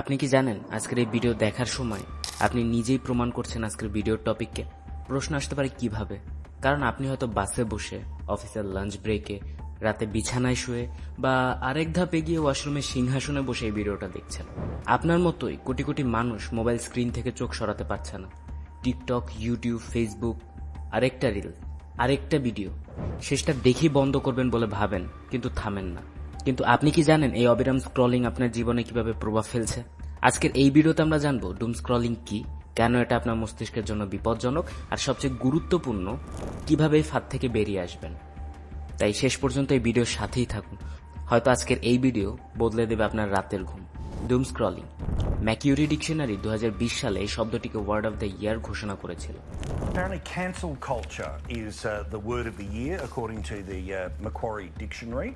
আপনি কি জানেন আজকের এই ভিডিও দেখার সময় আপনি নিজেই প্রমাণ করছেন আজকের ভিডিওর টপিককে? প্রশ্ন আসতে পারে কীভাবে? কারণ আপনি হয়তো বাসে বসে, অফিসের লাঞ্চ ব্রেকে, রাতে বিছানায় শুয়ে বা আরেক ধাপে গিয়ে ওয়াশরুমে সিংহাসনে বসে এই ভিডিওটা দেখছেন। আপনার মতোই কোটি কোটি মানুষ মোবাইল স্ক্রিন থেকে চোখ সরাতে পারছে না। টিকটক, ইউটিউব, ফেসবুক, আরেকটা রিল, আরেকটা ভিডিও। শেষটা দেখেই বন্ধ করবেন বলে ভাবেন, কিন্তু থামেন না। কিন্তু আপনি কি জানেন এই অবিরাম স্ক্রলিং আপনার জীবনে কীভাবে প্রভাব ফেলছে? আজকের এই ভিডিওতে আমরা জানব ডুম স্ক্রলিং কি, কেন এটা আপনার মস্তিষ্কের জন্য বিপজ্জনক, আর সবচেয়ে গুরুত্বপূর্ণ, কীভাবে ফাঁদ থেকে বেরিয়ে আসবেন। তাই শেষ পর্যন্ত এই ভিডিওর সাথেই থাকুন। হয়তো আজকের এই ভিডিও বদলে দেবে আপনার রাতের ঘুম। ডুম স্ক্রলিং ম্যাকিউরি ডিকশনারি দু হাজার বিশ সালে এই শব্দটিকে ওয়ার্ড অফ দ্য ইয়ার ঘোষণা করেছিল। Apparently, cancel culture is uh, the word of the year, according to the uh, Macquarie Dictionary.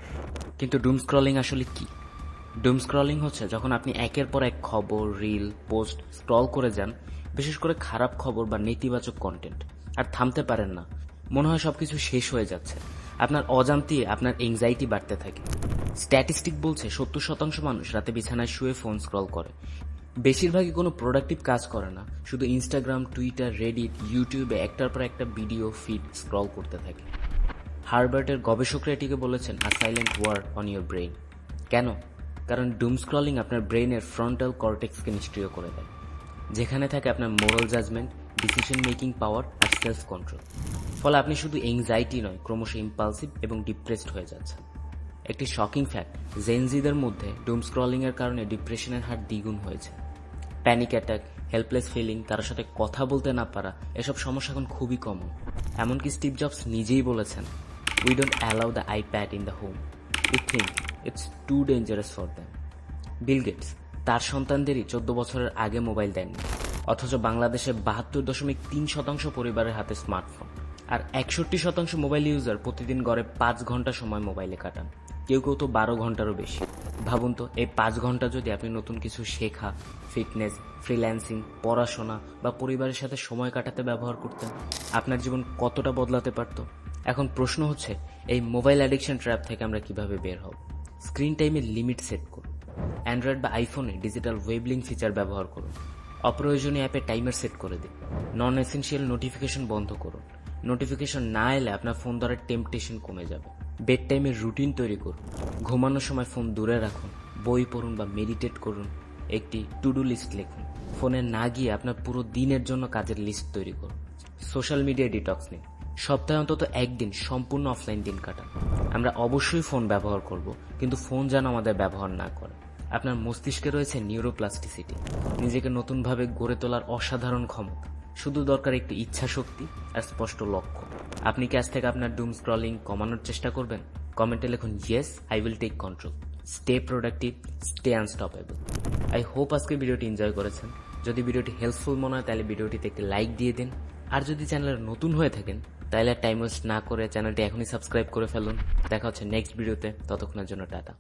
কিন্তু ডুম স্ক্রলিং আসলে কি? ডুম স্ক্রলিং হচ্ছে যখন আপনি একের পর এক খবর রিল পোস্ট স্ক্রল করে যান বিশেষ করে খারাপ খবর বা নেতিবাচক কন্টেন্ট আর থামতে পারেন না। মনে হয় সবকিছু শেষ হয়ে যাচ্ছে। আপনার অজান্তি আপনার এংজাইটি বাড়তে থাকে। স্ট্যাটিস্টিক বলছে সত্তর শতাংশ মানুষ রাতে বিছানায় শুয়ে ফোন স্ক্রল করে। বেশিরভাগই কোনো প্রোডাক্টিভ কাজ করে না। শুধু ইনস্টাগ্রাম টুইটার রেডিট ইউটিউবে একটার পর একটা ভিডিও ফিড স্ক্রল করতে থাকে। হার্বার্টের গবেষকরা এটিকে বলেছেন a silent war on your brain কেন? কারণ ডুম স্ক্রলিং আপনার ব্রেইনের ফ্রন্টাল কর্টেক্সকে নিষ্ক্রিয় করে দেয়, যেখানে থাকে আপনার moral judgement decision making power আর সেলফ কন্ট্রোল ফলে আপনি শুধু এংজাইটি নয়, ক্রমশ ইম্পালসিভ এবং ডিপ্রেসড হয়ে যাচ্ছেন। একটি শকিং ফ্যাক্ট জেনজিদের মধ্যে ডুম স্ক্রলিং এর কারণে ডিপ্রেশনের হার দ্বিগুণ হয়েছে। প্যানিক অ্যাটাক হেল্পলেস ফিলিং কারোর সাথে কথা বলতে না পারা, এসব সমস্যা এখন খুবই কমন এমনকি স্টিভ জবস নিজেই বলেছেন we don't allow the iPad in the home we think it's too dangerous for them Bill Gates তার সন্তানদেরই চোদ্দ বছরের আগে মোবাইল দেননি, অথচ বাংলাদেশে বাহাত্তর দশমিক তিন শতাংশ পরিবারের হাতে স্মার্টফোন আর একষট্টি শতাংশ মোবাইল ইউজার প্রতিদিন গড়ে পাঁচ ঘণ্টা সময় মোবাইলে কাটান। কেউ কেউ তো বারো ঘন্টারও বেশি। ভাবুন তো, এই পাঁচ ঘণ্টা যদি আপনি নতুন কিছু শেখা ফিটনেস ফ্রিল্যান্সিং পড়াশোনা বা পরিবারের সাথে সময় কাটাতে ব্যবহার করতেন, আপনার জীবন কতটা বদলাতে পারত? এখন প্রশ্ন হচ্ছে, এই মোবাইল অ্যাডিকশন ট্র্যাপ থেকে আমরা কীভাবে বের হব? স্ক্রিন টাইমের লিমিট সেট করুন। অ্যান্ড্রয়েড বা আইফোনে ডিজিটাল ওয়েবলিং ফিচার ব্যবহার করুন। অপ্রয়োজনীয় অ্যাপে টাইমার সেট করে দিন। নন এসেন্সিয়াল নোটিফিকেশন বন্ধ করুন। নোটিফিকেশন না এলে আপনার ফোন ধরার টেম্পটেশন কমে যাবে। বেড টাইমের রুটিন তৈরি করুন। ঘুমানোর সময় ফোন দূরে রাখুন, বই পড়ুন বা মেডিটেট করুন, একটি টু ডু লিস্ট লিখুন। ফোনে না গিয়ে আপনার পুরো দিনের জন্য কাজের লিস্ট তৈরি করুন। সোশ্যাল মিডিয়া ডিটক্স নিন। সপ্তাহে অন্তত একদিন সম্পূর্ণ অফলাইন দিন কাটান। আমরা অবশ্যই ফোন ব্যবহার করব, কিন্তু ফোন যেন আমাদের ব্যবহার না করে। আপনার মস্তিষ্কে রয়েছে নিউরোপ্লাস্টিসিটি নিজেকে নতুনভাবে গড়ে তোলার অসাধারণ ক্ষমতা। শুধু দরকার একটু ইচ্ছা শক্তি আর স্পষ্ট লক্ষ্য। আপনি কি আজ থেকে আপনার ডুম স্ক্রলিং কমানোর চেষ্টা করবেন? কমেন্টে লিখুন yes I will take control stay productive stay unstoppable I hope আজকে ভিডিওটি এনজয় করেছেন। যদি ভিডিওটি হেল্পফুল মনে হয়, তাহলে ভিডিওটিতে একটি লাইক দিয়ে দিন। আর যদি চ্যানেলে নতুন হয়ে থাকেন, তাহলে টাইম ওয়েস্ট না করে চ্যানেলটি এখনই সাবস্ক্রাইব করে ফেলুন। দেখা হচ্ছে নেক্সট ভিডিওতে ততক্ষণের জন্য টাটা।